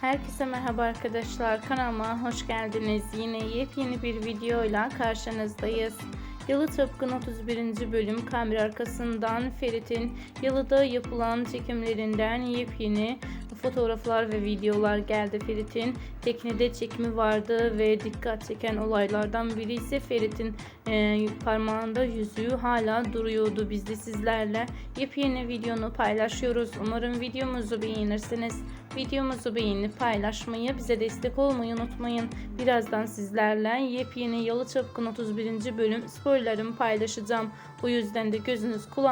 Herkese merhaba arkadaşlar kanalıma hoş geldiniz. Yine yepyeni bir videoyla karşınızdayız. Yalı Tıpkın 31. bölüm kamera arkasından Ferit'in Yalı'da yapılan çekimlerinden yepyeni fotoğraflar ve videolar geldi. Ferit'in teknede çekimi vardı ve dikkat çeken olaylardan biri ise Ferit'in e, parmağında yüzüğü hala duruyordu. Biz de sizlerle yepyeni videonu paylaşıyoruz. Umarım videomuzu beğenirsiniz. Videomuzu beğenip paylaşmayı, bize destek olmayı unutmayın. Birazdan sizlerle yepyeni Yalı Çapkın 31. bölüm spoilerımı paylaşacağım. O yüzden de gözünüz kulağınız